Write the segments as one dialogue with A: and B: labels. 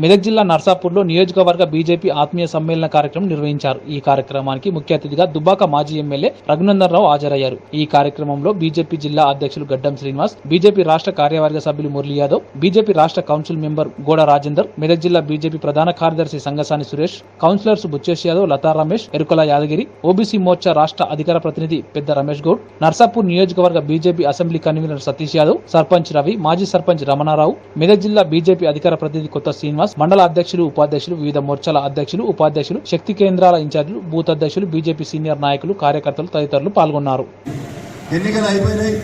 A: మెదక్ జిల్లా నర్సాపూర్లో నియోజకవర్గ బీజేపీ ఆత్మీయ సమ్మేళన కార్యక్రమం నిర్వహించారు. ఈ కార్యక్రమానికి ముఖ్య అతిథిగా దుబ్బాక మాజీ ఎమ్మెల్యే రఘునందన్ రావు హాజరయ్యారు. ఈ కార్యక్రమంలో బీజేపీ జిల్లా అధ్యక్షులు గడ్డం శ్రీనివాస్ బీజేపీ రాష్ట్ర కార్యవర్గ సభ్యులు మురళీ యాదవ్ బీజేపీ రాష్ట్ర కౌన్సిల్ మెంబర్ గోడ రాజేందర్ మెదక్ జిల్లా బీజేపీ ప్రధాన కార్యదర్శి సంగసాని సురేష్ కౌన్సిలర్స్ బుచ్చేష్ యాదవ్ లతా రమేష్ ఎరుకల యాదగిరి ఓబీసీ మోర్చా రాష్ట్ర అధికార ప్రతినిధి పెద్ద రమేష్ గౌడ్ నర్సాపూర్ నియోజకవర్గ BJP assembly convener Satish Yadav sarpanch Ravi మాజీ సర్పంచ్ రమణారావు మెదక్ జిల్లా బీజేపీ అధికార ప్రతినిధి కొత్త శ్రీనివాస్ మండల అధ్యక్షులు ఉపాధ్యక్షులు వివిధ మోర్చాల అధ్యక్షులు ఉపాధ్యక్షులు శక్తి కేంద్రాల ఇన్ఛార్జీలు బూత్ అధ్యక్షులు బీజేపీ సీనియర్ నాయకులు కార్యకర్తలు తదితరులు పాల్గొన్నారు.
B: ఎన్నికలు అయిపోయినాయి.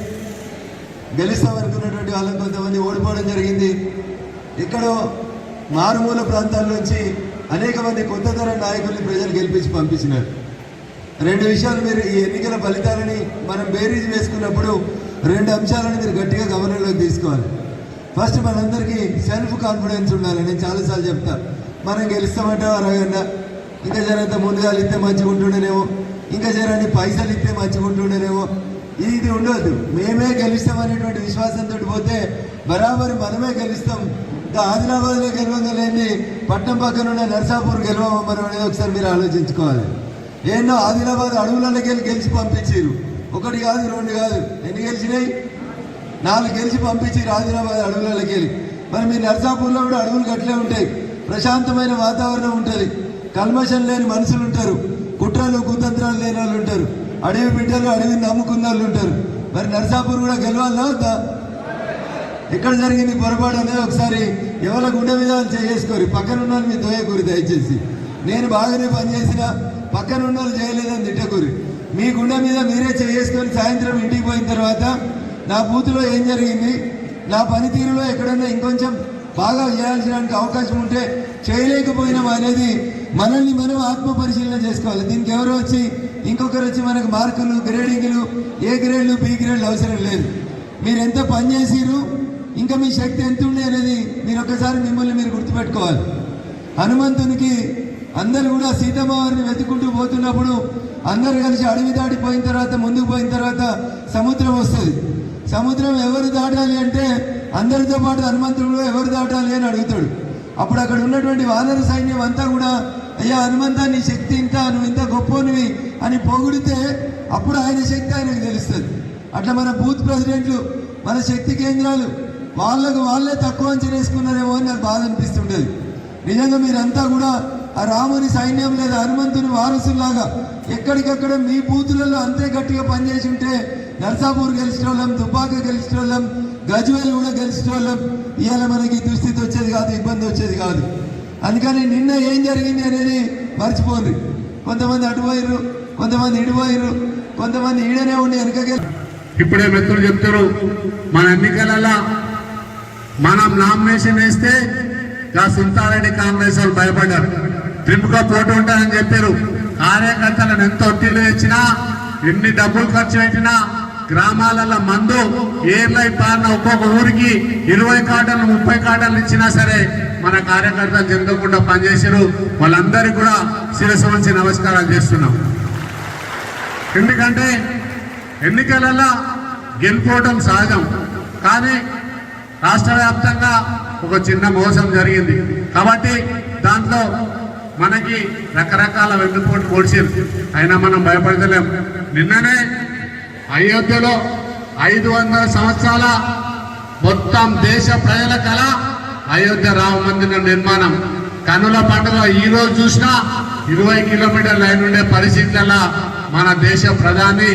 B: గెలుస్తామనుకున్నటువంటి వాళ్ళని కొంతమంది ఓడిపోవడం జరిగింది. ఇక్కడ మారుమూల ప్రాంతాల నుంచి అనేక మంది కొత్త తరం నాయకుల్ని ప్రజలు గెలిపించి పంపించినారు. రెండు విషయాలు మీరు ఈ ఎన్నికల ఫలితాలని మనం బేరీజ్ వేసుకున్నప్పుడు రెండు అంశాలను మీరు గట్టిగా గవర్నర్లోకి తీసుకోవాలి. ఫస్ట్ మనందరికీ సెల్ఫ్ కాన్ఫిడెన్స్ ఉండాలి నేను చాలాసార్లు చెప్తా. మనం గెలుస్తామంటే అరగన్నా ఇంకా జరంత ముందుగాలు ఇస్తే మంచిగా ఉంటుండేనేమో. ఇంకా జరని పైసలు ఇస్తే మంచిగా ఉంటుండేనేమో. ఇది ఉండొద్దు మేమే గెలుస్తామనేటువంటి విశ్వాసంతో పోతే బరాబర్ మనమే గెలుస్తాం. ఇంకా ఆదిలాబాద్లో గెలవగలేని పట్నం పక్కన ఉన్న నర్సాపూర్ గెలవమా మనం అనేది ఒకసారి మీరు ఆలోచించుకోవాలి. ఏంటో ఆదిలాబాద్ అడవులలోకి వెళ్ళి గెలిచి పంపించారు. ఒకటి కాదు రెండు కాదు. ఎన్ని గెలిచినాయి? నాలుగు గెలిచి పంపించి ఆదిలాబాద్ అడవులకి వెళ్ళి మరి మీ నర్సాపూర్లో కూడా అడవులు గట్లే ఉంటాయి. ప్రశాంతమైన వాతావరణం ఉంటుంది. కల్మషం లేని మనుషులు ఉంటారు. కుట్రలు కుతంత్రాలు లేని వాళ్ళు ఉంటారు. అడవి బిడ్డలు అడవిని నమ్ముకున్న వాళ్ళు ఉంటారు. మరి నర్సాపూర్ కూడా గెలవాలా వద్దా? ఎక్కడ జరిగింది పొరపాటు అనేది ఒకసారి ఎవరి గుండె మీద చేసుకోరు పక్కన ఉన్న మీ దోయకూరి దయచేసి. నేను బాగానే పనిచేసిన పక్కన ఉన్న వాళ్ళు చేయలేదని తిట్టకూరి. మీ గుండె మీద మీరే చేసుకొని సాయంత్రం ఇంటికి పోయిన తర్వాత నా బూత్లో ఏం జరిగింది? నా పనితీరులో ఎక్కడన్నా ఇంకొంచెం బాగా చేయాల్సిన అవకాశం ఉంటే చేయలేకపోయినాం అనేది మనల్ని మనం ఆత్మ పరిశీలన చేసుకోవాలి. దీనికి ఎవరు వచ్చి ఇంకొకరు వచ్చి మనకు మార్కులు గ్రేడింగ్లు ఏ గ్రేడ్లు బి గ్రేడ్లు అవసరం లేదు. మీరు ఎంత పని చేసిరు ఇంకా మీ శక్తి ఎంత ఉండే అనేది మీరు ఒకసారి మిమ్మల్ని మీరు గుర్తుపెట్టుకోవాలి. హనుమంతునికి అందరు కూడా సీతమ్మ వారిని వెతుకుంటూ పోతున్నప్పుడు అందరు కలిసి అడవి దాటిపోయిన తర్వాత ముందుకు పోయిన తర్వాత సముద్రం వస్తుంది. సముద్రం ఎవరు దాటాలి అంటే అందరితో పాటు హనుమంతుడు ఎవరు దాటాలి అని అడుగుతాడు. అప్పుడు అక్కడ ఉన్నటువంటి వానర సైన్యం అంతా కూడా అయ్యా హనుమంతా నీ శక్తి ఇంత నువ్వు ఇంత గొప్పనివి అని పొగిడితే అప్పుడు ఆయన శక్తి ఆయనకు తెలుస్తుంది. అట్లా మన బూత్ ప్రెసిడెంట్లు మన శక్తి కేంద్రాలు వాళ్ళకు వాళ్ళే తక్కువ అంచనా వేసుకున్నారేమో అని నాకు బాధ అనిపిస్తుండేది. నిజంగా మీరంతా కూడా ఆ రాముని సైన్యం లేదా హనుమంతుని వారసులాగా ఎక్కడికక్కడ మీ బూతులలో అంతే గట్టిగా పనిచేసింటే నర్సాపూర్ గెలిచిన వాళ్ళం దుబ్బాక గెలిచిన వాళ్ళం గజ్వేల్ కూడా గెలిచిన వాళ్ళం ఇవాళ మనకి దుస్థితి వచ్చేది కాదు ఇబ్బంది వచ్చేది కాదు. అందుకని నిన్న ఏం జరిగింది అనేది మర్చిపోండి. కొంతమంది అటుపోయిర్రు కొంతమంది ఇడిపోయారు కొంతమంది ఈడనే ఉండి వెనకకెళ్ళి
C: ఇప్పుడే మిత్రులు చెప్తారు మన ఎన్నికలలో మనం నామినేషన్ వేస్తే గా సుల్తారెడ్డి కాంగ్రెస్ వాళ్ళు భయపడ్డారు. ట్రిప్గా పోటీ ఉంటారని చెప్పారు. కార్యకర్తలను ఎంత ఒత్తిడి తెచ్చినా ఎన్ని డబ్బులు ఖర్చు పెట్టినా గ్రామాలలో మందు ఏర్లై పారిన ఒక్కొక్క ఊరికి ఇరవై కాటన్లు ముప్పై కాటన్లు ఇచ్చినా సరే మన కార్యకర్తలు చెందకుండా పనిచేసారు వాళ్ళందరికీ కూడా శిరస్సు వంచి నమస్కారాలు చేస్తున్నాం. ఎందుకంటే ఎన్నికలలో గెలుపోవటం సహజం. కానీ రాష్ట్ర వ్యాప్తంగా ఒక చిన్న మోసం జరిగింది. కాబట్టి దాంట్లో మనకి రకరకాల వెన్నుపోటు పొడిచింది. అయినా మనం భయపడలేం నిన్ననే అయోధ్యలో ఐదు వందల సంవత్సరాల మొత్తం దేశ ప్రజల కళ అయోధ్య రామ మందిర నిర్మాణం. కనుల పండుగ ఈరోజు చూసినా ఇరవై కిలోమీటర్ల లైన్ ఉండే పరిస్థితులలో మన దేశ ప్రధాని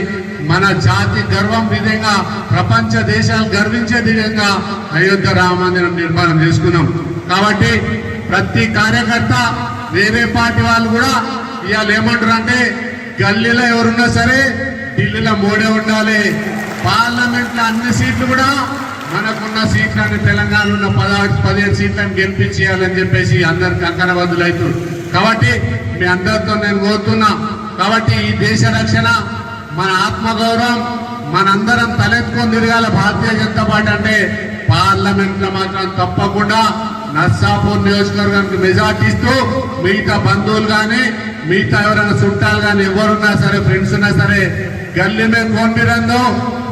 C: మన జాతి గర్వం విధంగా ప్రపంచ దేశాలు గర్వించే విధంగా అయోధ్య రామ మందిరం నిర్మాణం చేసుకున్నాం. కాబట్టి ప్రతి కార్యకర్త వేరే పార్టీ వాళ్ళు కూడా ఇవాళ ఏమంటారు అంటే గల్లీలో ఎవరున్నా సరే ఢిల్లీలో మోడే ఉండాలి. పార్లమెంట్లో అన్ని సీట్లు కూడా మనకున్న సీట్లను తెలంగాణ ఉన్న పదహారు పదిహేడు సీట్లను గెలిపించేయాలని చెప్పేసి అందరు కంకణబద్దులు అవుతారు కాబట్టి మీ అందరితో నేను కోరుతున్నా కాబట్టి ఈ దేశ రక్షణ మన ఆత్మగౌరవం మనందరం తలెత్తుకొని తిరగాల. భారతీయ జనతా పార్టీ అంటే పార్లమెంట్లో మాత్రం తప్పకుండా నర్సాపూర్ నియోజకవర్గానికి మెజార్టీ ఇస్తూ మిగతా బంధువులు కానీ మిగతా ఎవరైనా చుట్టాలు కానీ ఎవరున్నా సరే ఫ్రెండ్స్ ఉన్నా సరే గల్లీ మే కోన్ బిరందో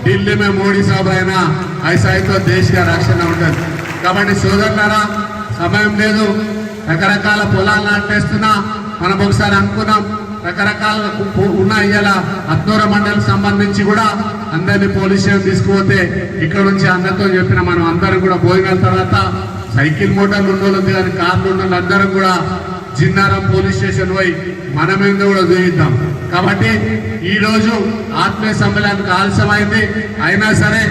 C: ఢిల్లీ మే మోడీ సాబ్ అయినా ఐసాయితో దేశ రక్షణ ఉంటుంది కాబట్టి సోదరులారా సమయం లేదు. రకరకాల పొలాలు నాటేస్తున్నా మనం ఒకసారి అనుకున్నాం రకరకాల ఉన్న ఇయ్యాల అత్నూర మండలం సంబంధించి కూడా అందరినీ పోలీస్ స్టేషన్ తీసుకుపోతే ఇక్కడ నుంచి అందరితో చెప్పిన మనం అందరం కూడా భోజనాల తర్వాత సైకిల్ మోటార్లు ఉన్న వాళ్ళు కానీ కార్లు ఉన్న అందరం కూడా జిన్నారం పోలీస్ స్టేషన్ పోయి మన కూడా చూయిద్దాం. కాబట్టి ఈరోజు ఆత్మీయ సమ్మేళనానికి ఆలస్యమైంది. అయినా సరే